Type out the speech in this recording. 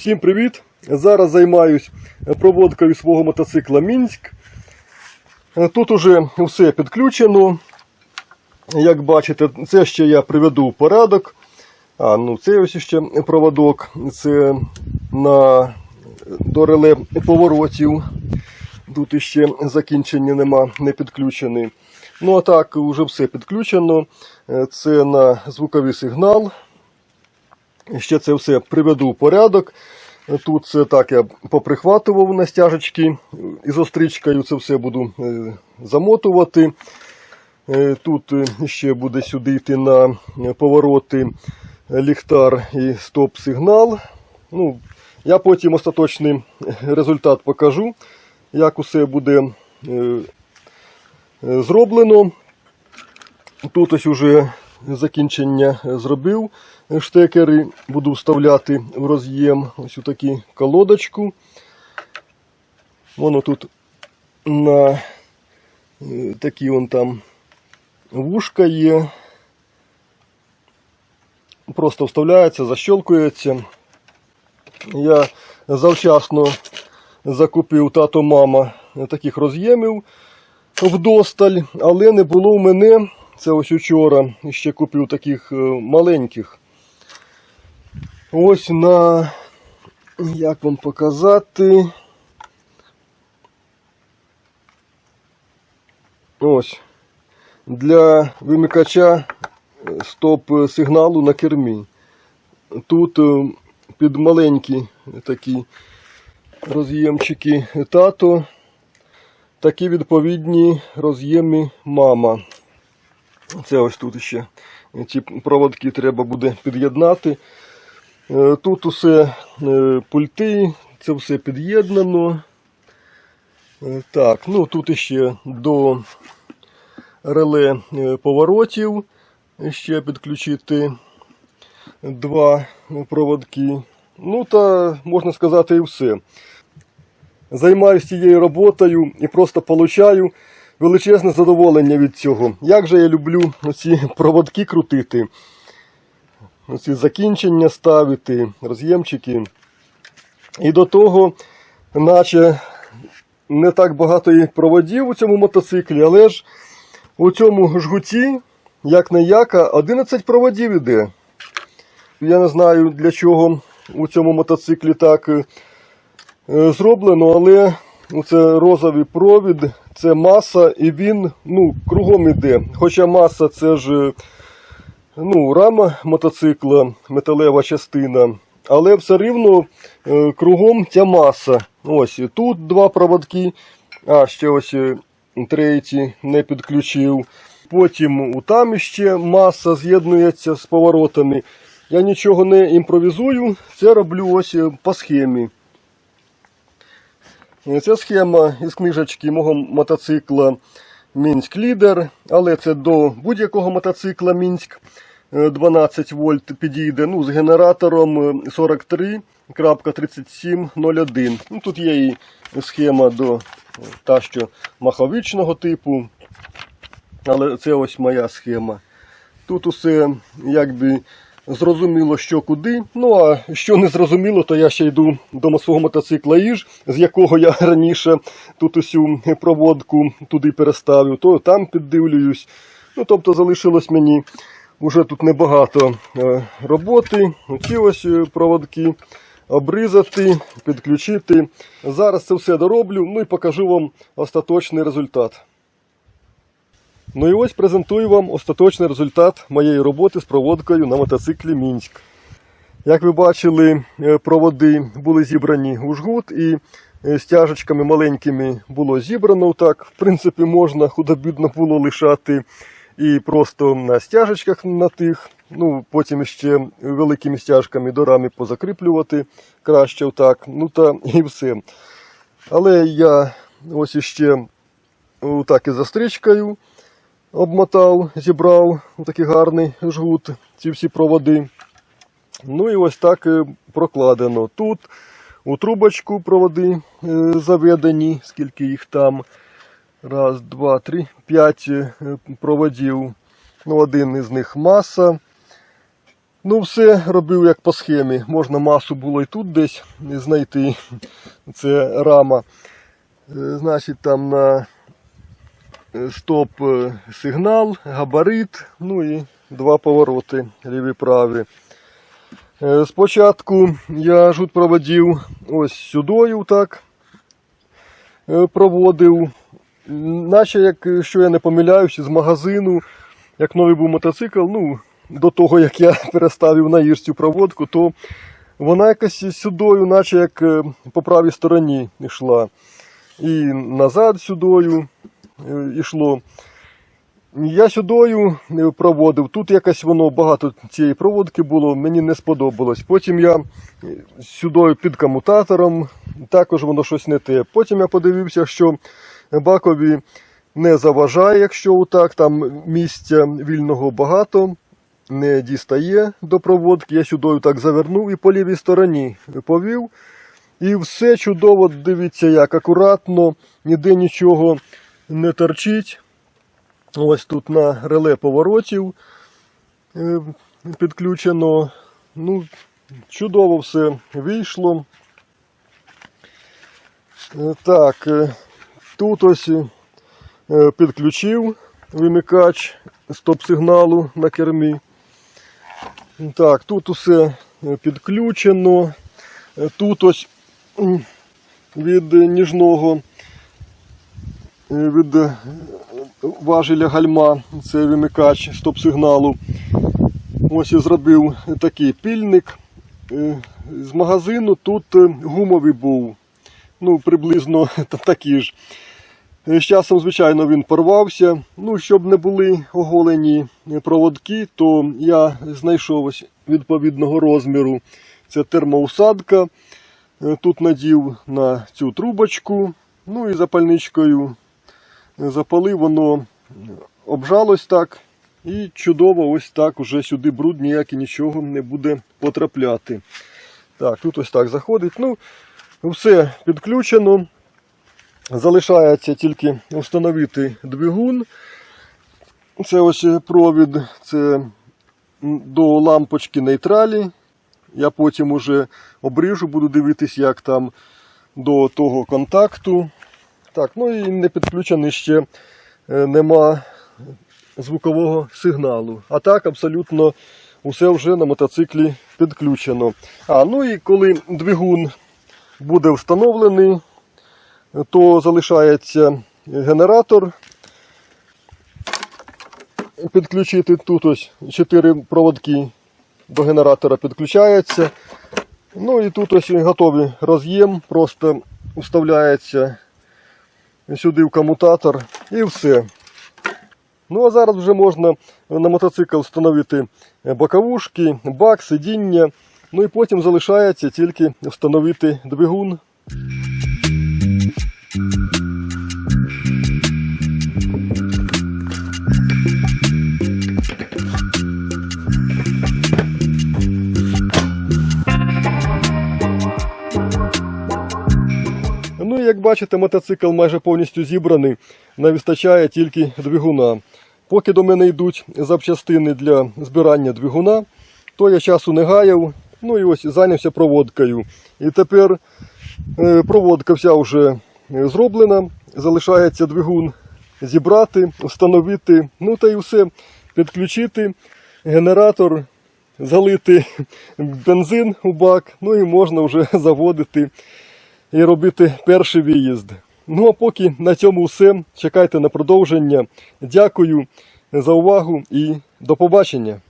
Всім привіт! Зараз займаюсь проводкою свого мотоцикла Мінськ. Е, Тут уже все підключено. Як бачите, це ще я приведу в порядок. А, ну це ось ще проводок. Це на до реле поворотів. Тут іще закінчення нема, не підключений. Ну а так, вже все підключено. Е, Це на звуковий сигнал. Ще це все приведу в порядок. Тут це так я поприхватував на стяжечки із остричкою, це все буду е, замотувати. Е, Тут е, ще буде сюди йти на повороти ліхтар і стоп-сигнал. Ну, я потім остаточний результат покажу, як усе буде зроблено. Тут ось уже закінчення зробив. Штекери буду вставляти в роз'єм ось у таку колодочку. Воно тут на е, такі вон там вушка є. Просто вставляється, защелкується. Я завчасно закупив тато мама таких роз'ємів вдосталь, але не було в мене. Це ось учора ще купив таких е, маленьких. Ось на, як вам показати. Ось. Для вимикача стоп-сигналу на кермі. Тут е, під маленькі такі роз'ємчики тато, такі відповідні роз'єми мама. Це ось тут ще ці проводки треба буде під'єднати. Е, Тут усе е, пульти, це все під'єднано. Е, Так, ну тут ще до реле е, поворотів ще підключити два проводки. Ну та можна сказати і все. Займаюся цією роботою і просто получаю величезне задоволення від цього. Як же я люблю ці проводки крутити, оці закінчення ставити, роз'ємчики. І до того, наче не так багато і проводів у цьому мотоциклі, але ж у цьому жгуті, як не яка, 11 проводів іде. Я не знаю для чого у цьому мотоциклі так е, зроблено, але це розовий провід, це маса, і він ну, кругом іде. Хоча маса це ж ну, рама мотоцикла, металева частина, але все рівно е, кругом ця маса. Ось тут два проводки, а ще ось е, третій не підключив. Потім там ще маса з'єднується з поворотами. Я нічого не імпровізую, це роблю ось е, по схемі. Е, Це схема із книжечки мого мотоцикла Мінськ Лідер, але це до будь-якого мотоцикла Мінськ е, 12 вольт підійде ну, з генератором е, 43.3701. Ну, тут є і схема до е, та, що маховичного типу, але це ось моя схема. Тут усе якби зрозуміло, що куди. Ну а що не зрозуміло, то я ще йду до свого мотоцикла Іж, з якого я раніше тут усю проводку туди переставив, то там піддивлююсь. Ну, тобто залишилось мені вже тут небагато е, роботи. Ці ось е, проводки обрізати, підключити. Зараз це все дороблю, ну і покажу вам остаточний результат. Ну і ось презентую вам остаточний результат моєї роботи з проводкою на мотоциклі Мінськ. Як ви бачили, е, проводи були зібрані у жгут і е, стяжечками маленькими було зібрано. Так, в принципі, можна худобідно було лишати і просто на стяжечках на тих. Ну, потім ще великими стяжками до рами позакріплювати краще отак. Ну та і все. Але я ось іще отак і застрічкою обмотав, зібрав такий гарний жгут, ці всі проводи. Ну і ось так е, прокладено. Тут у трубочку проводи е, заведені, скільки їх там. Раз, два, три, п'ять е, проводів. Ну, один із них маса. Ну, все робив як по схемі. Можна масу було і тут десь знайти. Це рама. Значить, там на е, стоп е, габарит, ну і два повороти ліві праві. Е, Спочатку я жут проводив ось сюдою так. Проводив, наче як е, що я не помиляюсь, з магазину, як новий був мотоцикл, ну, до того як я переставив на гірцю проводку, то вона якось сюдою, наче як по правій стороні йшла. І назад сюдою йшло. Я сюдою е, проводив. Тут якось воно багато цієї проводки було, мені не сподобалось. Потім я е, сюдою під комутатором, також воно щось не те. Потім я подивився, що бакові не заважає, якщо отак, там місця вільного багато, не дістає до проводки. Я сюдою так завернув і по лівій стороні повів. І все чудово, дивіться, як акуратно, ніде нічого не торчить. Ось тут на реле поворотів е, підключено. Ну, чудово все вийшло. Е, Так, е, тут ось підключив вимикач стоп-сигналу на кермі. Так, тут усе підключено. Тут ось від ніжного від е, важеля гальма, це вимикач стоп-сигналу. Ось я зробив такий пільник. Е, З магазину тут е, гумовий був. Ну, приблизно та- такий ж. Е, З часом, звичайно, він порвався. Ну, щоб не були оголені е, проводки, то я знайшов ось відповідного розміру. Це термоусадка. Е, Тут надів на цю трубочку, ну і запальничкою запалив, воно обжалось так. І чудово, ось так уже сюди бруд ніякий нічого не буде потрапляти. Так, тут ось так заходить. Ну, все підключено. Залишається тільки встановити двигун. Це ось провід, це до лампочки нейтралі. Я потім уже обріжу, буду дивитись, як там до того контакту. Так, ну і не підключений ще е, нема звукового сигналу. А так абсолютно усе вже на мотоциклі підключено. А, ну і коли двигун буде встановлений, то залишається генератор. Підключити тут ось 4 проводки до генератора підключаються. Ну і тут ось готовий роз'єм, просто вставляється сюди в комутатор і все. Ну а зараз вже можна на мотоцикл встановити боковушки, бак, сидіння. Ну і потім залишається тільки встановити двигун. Ну як бачите, мотоцикл майже повністю зібраний, не вистачає тільки двигуна. Поки до мене йдуть запчастини для збирання двигуна, то я часу не гаяв. Ну і ось зайнявся проводкою. І тепер е, проводка вся вже е, зроблена. Залишається двигун зібрати, встановити, ну та й все, підключити генератор, залити бензин у бак, ну і можна вже заводити і робити перший виїзд. Ну а поки на цьому все. Чекайте на продовження. Дякую за увагу і до побачення.